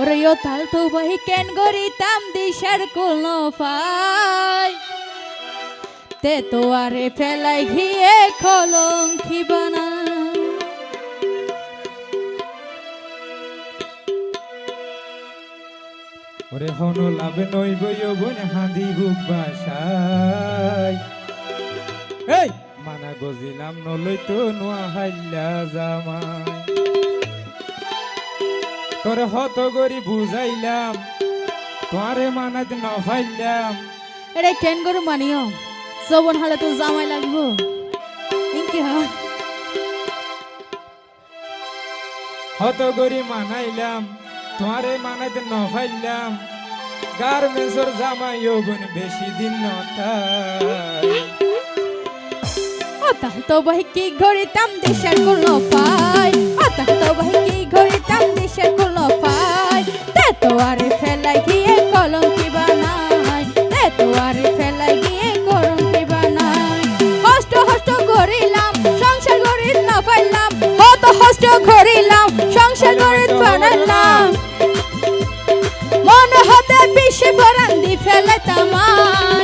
ওরে ও তাল তো বহি কেন গরিতাম দিশার কোন পাই তে তো আরে ফেলাই ঘিয়ে কলঙ্কি বানা ওরে হন লাভে নইব বোন হাঁদি বুক বাসাই। এই, মানা গজিলাম নলই তো নোয়া হাইলা জামাই। তোরে হত গরি বুঝাইলাম তোরে মানাত নফাইলাম। এরে কেন গরু মানিও? যৌবন হলে তো জামাই লাগবো। ইনকি হয় হত গরি মানাইলাম তোরে মানাত নফাইলাম। গার্মেন্টসর জামাই বোন বেশি দিন নতাই ও তাল তো বহি কি গরিতাম দিশার কোন তাল তো বহি কি আরে ফেলাই গিয়ে কলঙ্কি বানাই তে তো আরে ফেলাই গিয়ে কলঙ্কি বানাই হস্ত হস্ত করিলাম, সংসার গরিত না পাইলাম মনে হতে বিশ্বে পরান দি ফেলে তামাই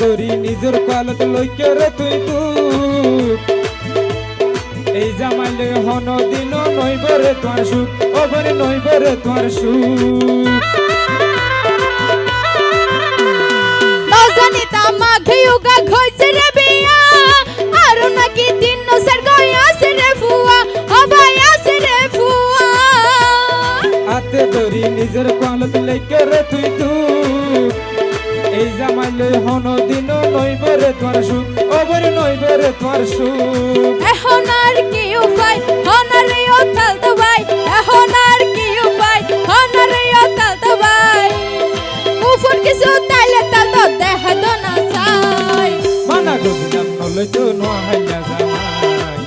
ধরি নিজের কলত লইকে রে তুই তুই এই জামাইলে হন দিন নইব রে তোমার সুখ ওপরে নইব রে সুখ। নজানি তাহমাগে ইউগা ঘইছে রে বিয়া, আর নাকি দিন নসের এখন আর কি উপায়? হনারে ও তালতো ভাই এখন আর কি উপায়? হনারে ও তালতো ভাই উফুর কিছু তাইলে দেখা তো না চাই। মানা গজিলাম নলে তো নোহাইলা জামাই।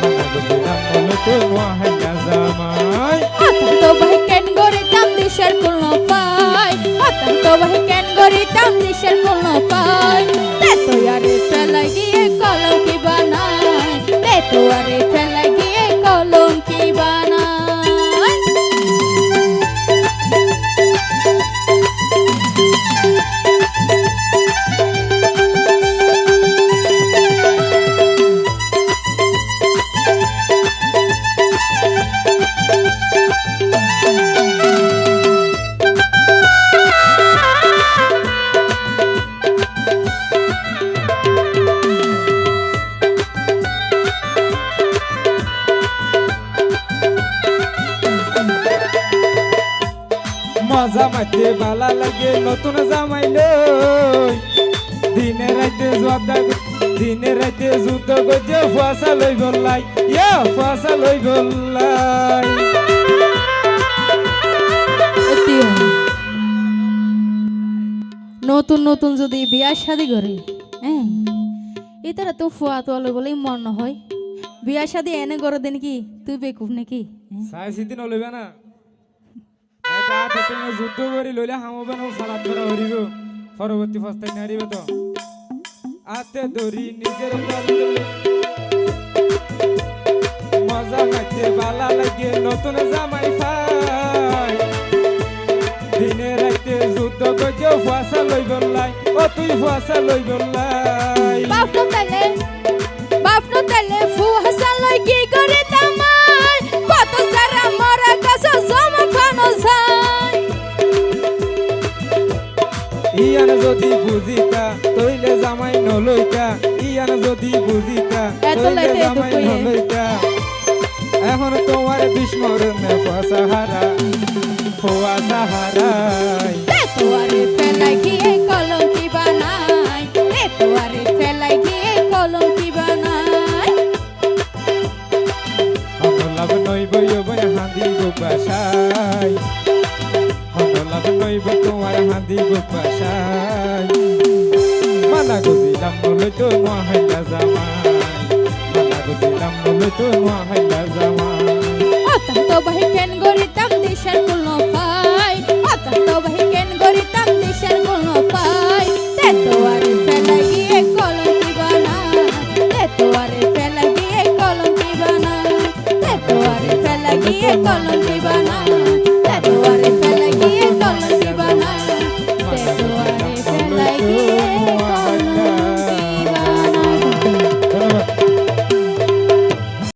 মানা গজিলাম নলে তো নোহাইলা জামাই। তালতো ভাই কেন গরি তাম দিশার কোন পাই। ভাই কেন গরি তাম দিশার কোন পাই। তে তো আরে ফেলা গিয়ে তে মজা মাইতে বালা লাগে নতুন জামাই লই। দিনে রাইতে জবাব দিনে রাইতে যুদ্ধ গজে ফুয়াশা লই বললাই ইয়া ফুয়াশা লই বললাই নতুন নতুন যদি বিয়ার শাদি করে হ্যাঁ? এটারা তো ফুয়া তোয়ালে বলেই মন হয়। বিয়ার শাদি এনে করে দেন কি তুই বেকুব নাকি? চাই সিদিন লইবে না। এটা তেটেনে যুদ্ধ করি লইলে হামবে না সালাদ করা হরিব পরবর্তী ফস্তাই নারিবে তো হাতে ধরি নিজের মজা লাগতে বালা লাগে নতুন জামাই পাই দিনে রাইতে যুদ্ধ গজে ফুয়াশা লই বললাই ও তুই ফুয়াশা লই বললাই বাপ নো তালে বাপ নো তালে ফুহাসা লই কি করে তামাই ইয়ান যদি বুঝিতা তইলে জামাই নলইতা। ইয়ান যদি বুঝিতা তইলে জামাই। নলইতা। এখন তোমার বিস্মরণে ফুয়াশা হারা ফুয়াশা হারাই তে তোয়ারে ফেলাই গিয়ে কলঙ্কি বানাই। তে তোয়ারে ফেলাই গিয়ে বানাই। হাঁদিব বাসাই হনলাভ নইব তোমার হাঁদিব মানা গজিলাম নলৈ তো নোয়া জামাই মানা গজিলাম নলৈ তো নোয়া জামাই অতম তো বাহি কেন গরিতাম দেশের কোনো পাই অতম তো বাহি কেন গরিতাম দেশের কোনো পাই তে তোয়ারে ফেলাই গিয়ে কলঙ্কি বানাই তে তোয়ারে ফেলাই গিয়ে কলঙ্কি বানাই তে তোয়ারে ফেলাই গিয়ে কলঙ্কি